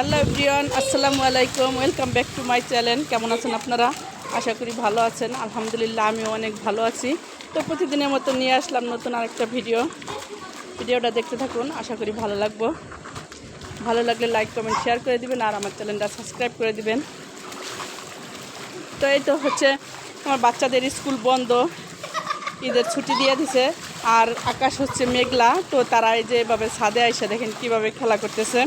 Hello everyone, আসসালামু আলাইকুম, welcome back to my channel. কেমন আছেন আপনারা? আশা করি ভালো আছেন। আলহামদুলিল্লাহ, আমিও অনেক ভালো আছি। তো প্রতিদিনের মতো নিয়ে আসলাম নতুন আরেকটা ভিডিও। ভিডিওটা দেখতে থাকুন, আশা করি ভালো লাগবো। ভালো লাগলে লাইক, কমেন্ট, শেয়ার করে দিবেন আর আমার চ্যানেলটা সাবস্ক্রাইব করে দিবেন। তো এই তো হচ্ছে আমার বাচ্চাদের স্কুল বন্ধ। ঈদের ছুটি দিয়ে দিছে। আর আকাশ হচ্ছে মেঘলা। তো তারা এই যে এভাবে ছাদে এসে দেখেন কীভাবে খেলা করতেছে।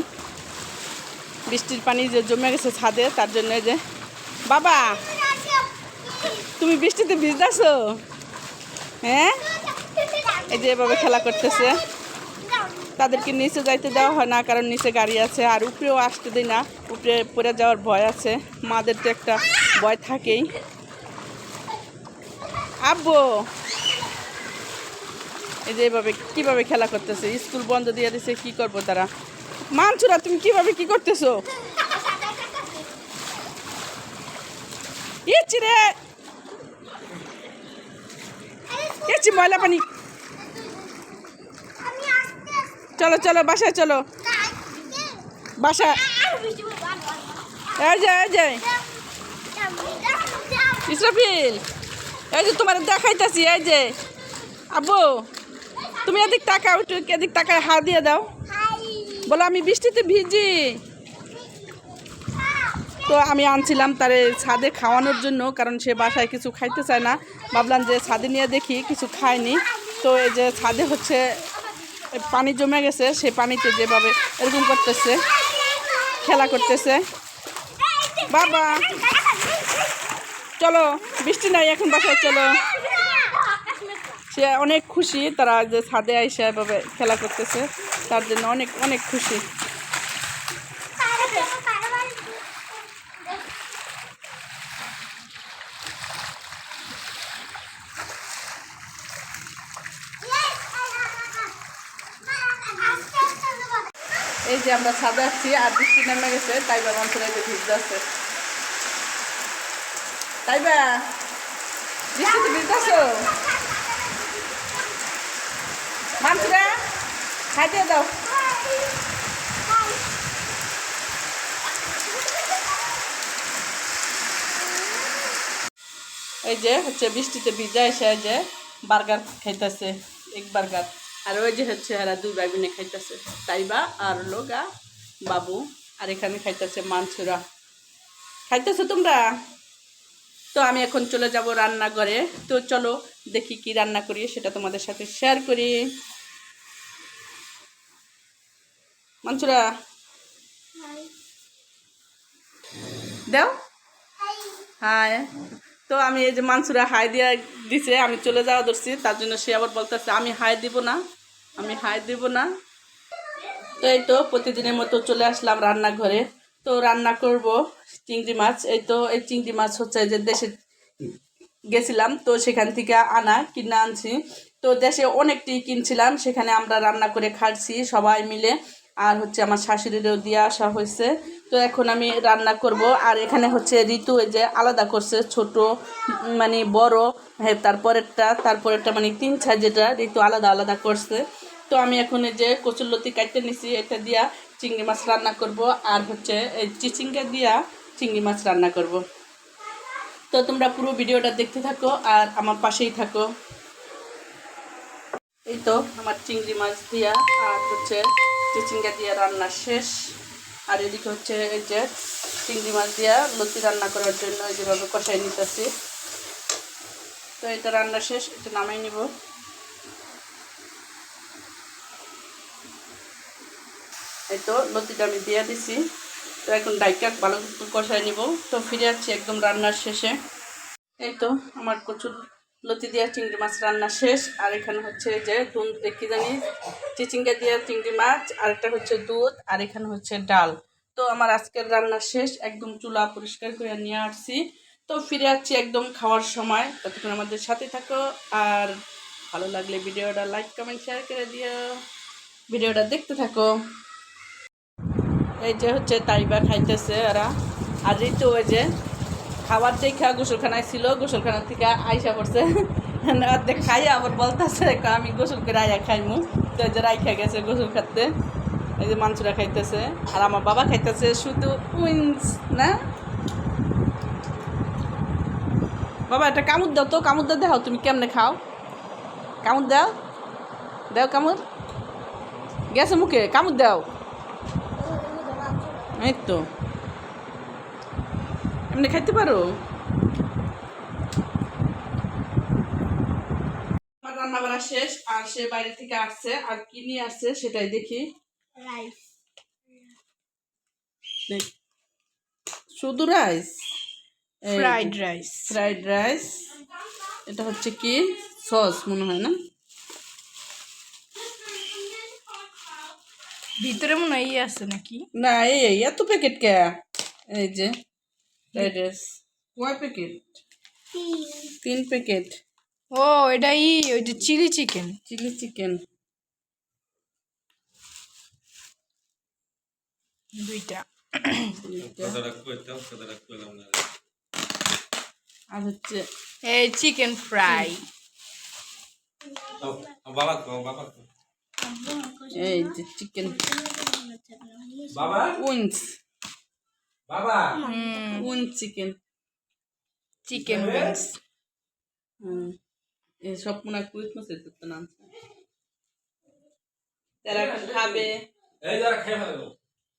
বৃষ্টির পানি যে জমে গেছে ছাদে, তার জন্য যে, বাবা, তুমি বৃষ্টিতে ভিজতেছো? হ্যাঁ? এই যে এভাবে খেলা করতেছে। তাদেরকে নিচে যাইতে দেওয়া হয় না, কারণ নিচে গাড়ি আছে, আর উপরেও আসতে দিই না। উপরে পড়ে যাওয়ার ভয় আছে। মাদের তো একটা ভয় থাকেই। আব্বু! এই যে এভাবে, কীভাবে খেলা করতেছে? স্কুল বন্ধ দিয়ে দিছে, কি করব তারা? মানছুরা তুমি কীভাবে কি করতেছো? ইচ্ছি রে। ইচ্ছি ময়লা পানি। চলো চলো, বাসায় চলো। বাসা এই যে এই যে। তোমার দেখাইতেছি, এই যে। আব্বু, তুমি এদিক টাকা একটু এদিক টাকায় হাত দিয়ে দাও। বলো, আমি বৃষ্টিতে ভিজি। তো আমি আনছিলাম তারে ছাদে খাওয়ানোর জন্য, কারণ সে বাসায় কিছু খাইতে চায় না। ভাবলাম যে ছাদে নিয়ে দেখি, কিছু খায়নি। তো এই যে ছাদে হচ্ছে পানি জমে গেছে, সে পানিতে যেভাবে এরকম করতেছে, খেলা করতেছে। বাবা, চলো, বৃষ্টি নাই এখন বাসায়, চলো। সে অনেক খুশি, তারা যে ছাদে আইসা এভাবে খেলা করতেছে। তার জন্য অনেক অনেক খুশি। এই যে আমরা ছাদে আছি, আর বৃষ্টি নেমে গেছে, তাই বা মানুষের এই যে ভিজতে আছে। তাই বা, বৃষ্টিতে ভিজতেছো মানুষরা খাইতে দাও। এই যে হচ্ছে বৃষ্টিতে ভিজা এসে যে বার্গার খাইতেছে, এক বার্গার। আর ওই যে হচ্ছে এরা দুই ভাই বোনে খাইতেছে, তাইবা আর লোগা, বাবু, আর এখানে খাইতেছে মানসুরা। খাইতেছো তোমরা? তো আমি এখন চলে যাব রান্নাঘরে। তো চলো দেখি কি রান্না করি, সেটা তোমাদের সাথে শেয়ার করি। মানসুরা। দাও। হাই তো আমি এই যে মানসুরা হাই দিয়া দিছে, আমি চলে যাওয়া ধরছি, তার জন্য সে আবার বলতেছে, আমি হাই দিব না, আমি হাই দিব না। তো এই তো প্রতিদিনের মতো চলে আসলাম রান্নাঘরে। তো রান্না করব চিংড়ি মাছ। এই তো এই চিংড়ি মাছ হচ্ছে যে দেশে গেছিলাম, তো সেখান থেকে আনা, কিনে আনছি। তো দেশে অনেকটি কিনছিলাম, সেখানে আমরা রান্না করে খাচ্ছি সবাই মিলে। আর হচ্ছে আমার শাশুড়িরও দিয়ে আসা হয়েছে। তো এখন আমি রান্না করব। আর এখানে হচ্ছে ঋতু যে আলাদা করছে, ছোট মানে বড় হ্যাঁ তারপরেরটা তারপরেরটা মানে তিন ছাই যেটা ঋতু আলাদা আলাদা করছে। তো আমি এখন এই যে কচুরলতি কাটতে নিছি, এটা দিয়া চিংড়ি মাছ রান্না করব। আর হচ্ছে এই চিচিঙ্গা দিয়া চিংড়ি মাছ রান্না করব। তো তোমরা পুরো ভিডিওটা দেখতে থাকো আর আমার পাশেই থাকো। এই তো, আমার চিংড়ি মাছ দিয়া আর হচ্ছে চিচিঙ্গা দিয়ে রান্না শেষ। আর এদিকে হচ্ছে এই যে চিংড়ি মাছ দিয়া লতি রান্না করার জন্য যেভাবে কষাই নিতেছি। তো এটা রান্না শেষ, এটা নামাই নিব। এই তো লতিটা আমি দিয়ে দিছি। তো এখন ডাইকা ভালো কষাই নিব। তো ফিরে যাচ্ছি একদম রান্নার শেষে। এই তো আমার কচুর লতি দিয়া চিংড়ি মাছ রান্না শেষ। আর এখানে হচ্ছে যে দুধ কি জানি, চিচিঙ্গা দিয়া চিংড়ি মাছ আর একটা হচ্ছে দুধ, আর এখানে হচ্ছে ডাল। তো আমার আজকের রান্না শেষ, একদম চুলা পরিষ্কার করে নিয়ে আসছি। তো ফিরে আসছি একদম খাওয়ার সময়। ততক্ষণ আমাদের সাথে থাকো, আর ভালো লাগলে ভিডিওটা লাইক, কমেন্ট শেয়ার করে দিও। ভিডিওটা দেখতে থাকো। এই যে হচ্ছে তাইবা খাইতেছে এরা। আর তো ওই যে খাবার দেখা গোসলখানায় ছিল গোসলখানা থেকে আইসা পড়ছে। অর্ধেক খাই আবার বলতেছে আমি গোসল করে আয়া খাইমু। তো যে রাইখা গেছে গোসল খাতে এই যে মাংসরা খাইতেছে। আর আমার বাবা খাইতেছে শুধু উইংস, না? বাবা, একটা কামড় দাও তো কামড় দাও দেখাও, তুমি কেমনে খাও? কামড় দাও দাও কামড় গেছে মুখে কামড় দাও। এই তো। এমনি খাইতে পারো? আমার রান্না বান্না শেষ আর সে বাইরে থেকে আসছে আর কি নিয়ে আসছে সেটাই দেখি। রাইস শুধু rice fried rice fried rice এটা হচ্ছে কি? সস মনে হয় না? ভিতরে মনে হয় আছে নাকি? না এই এই, এত প্যাকেট কে? এই যে। রাইস কয় প্যাকেট তিন প্যাকেট ও এটা ই ওই যে চিলি চিকেন চিলি চিকেন দুইটা। আর হচ্ছে এই চিকেন ফ্রাই বাবা বাবা এই যে চিকেন বাবা। উইংস বাবা। উইংস চিকেন চিকেন উইংস হুম এই সব মনে হয় কুইট মাছের তো নাম তারা এখন খাবে। এই যারা খেয়ে ফেলো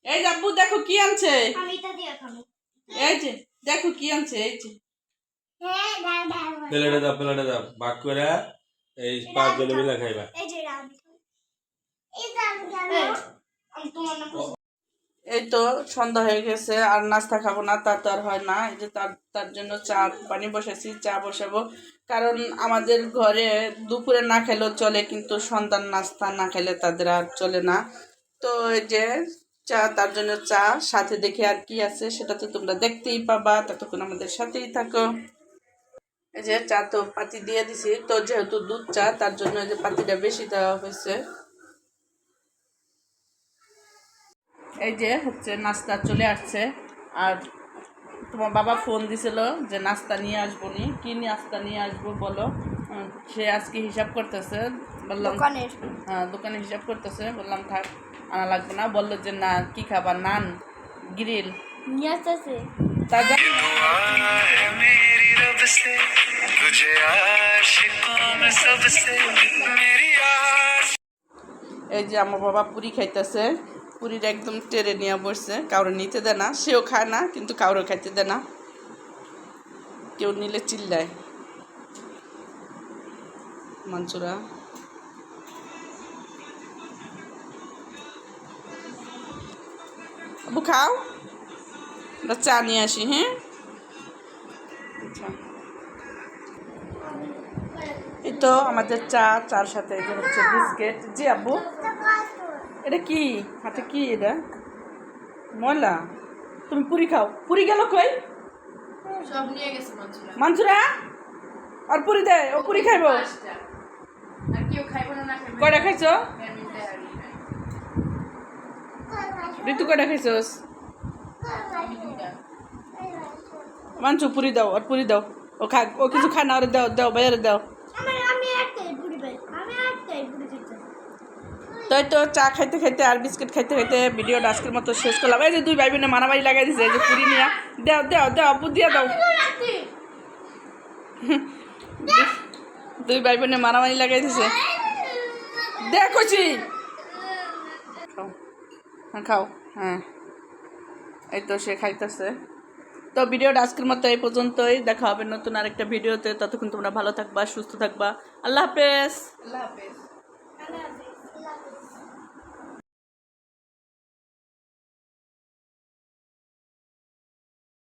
এই যে আব্বু দেখো কি আনছে। আমি এটা দিয়ে খাব। এই যে দেখো কি আনছে এই যে। প্লেটে দাও প্লেটে দাও। বাক করে এই পাঁচ জনে মিলে খাইবা। এই যে এই যে আমি আমি তোমার নাম এই তো সন্ধ্যা হয়ে গেছে, আর নাস্তা খাব না, তা তো আর হয় না। এই যে তার তার জন্য চা, পানি বসেছি, চা বসাবো। কারণ আমাদের ঘরে দুপুরে না খেলেও চলে, কিন্তু সন্ধ্যার নাস্তা না খেলে তাদের আর চলে না। তো এই যে চা, তার জন্য চা, সাথে দেখে আর কি আছে, সেটা তো তোমরা দেখতেই পাবা। ততক্ষণ আমাদের সাথেই থাকো। এই যে চা তো পাতি দিয়ে দিছি, তো যেহেতু দুধ চা, তার জন্য এই যে পাতিটা বেশি দেওয়া হয়েছে। এই যে হচ্ছে নাস্তা চলে আসছে। আর তোমার বাবা ফোন দিছিল যে নাস্তা নিয়ে আসব নি। কি নাস্তা নিয়ে আসব বলো? সে আজকে হিসাব করতেছে। বললাম হ্যাঁ দোকানে হিসাব করতেছে। বললাম থাক আনা লাগবে না। বলল যে না কি খাবার? নান গ্রিল। নিয়ে আসতেছে। এই যে আমার বাবা পুরি খাইতেছে। পুরির একদম টেরে নিয়ে বসছে। কাউরে নিতে দেয় না, সেও খায় না, কিন্তু কাউরে খাইতে দেয় না। কেউ নিলে চিল্লায়। মাঞ্চুরা আবু, খাও। আমরা চা নিয়ে আসি হ্যাঁ? আচ্ছা। এই তো আমাদের চা, চার সাথে হচ্ছে বিস্কিট। জি আব্বু এটা কি? হাতে কি এটা? ময়লা? তুমি পুরি খাও। পুরি গেল কই? সব নিয়ে গেছে মাছুরা মানসুরা? আর পুরি দে ও পুরি খাইবো। আর খাইবো না না খাইবো? কয়টা খাইছো? ঋতু কয়টা খাইছোস মানসু পুরি দাও আর পুরি দাও। ও খা ও কিছু খায় না ওরে দাও দাও বাইরে দাও আমি আমি একটাই বুড়ি ভাই আমি একটাই বুড়ি খেতে তাই তো চা খাইতে খাইতে আর বিস্কিট খাইতে খাইতে ভিডিওটা আজকের মতো শেষ করলাম। এই যে দুই ভাই বোনে মারামারি লাগাই দিছে, এই যে পুরি নিয়ে। দাও দাও দাও, আপু, দিয়া দাও। দুই ভাই বোনে মারামারি লাগাই দিছে। দেখছি হ্যাঁ খাও। হ্যাঁ। এই তো সে খাইতেছে। তো ভিডিওটা আজকের মতো এই পর্যন্তই। দেখা হবে নতুন আরেকটা ভিডিওতে। ততক্ষণ তোমরা ভালো থাকবা, সুস্থ থাকবা। আল্লাহ হাফেজ। আল্লাহ হাফেজ।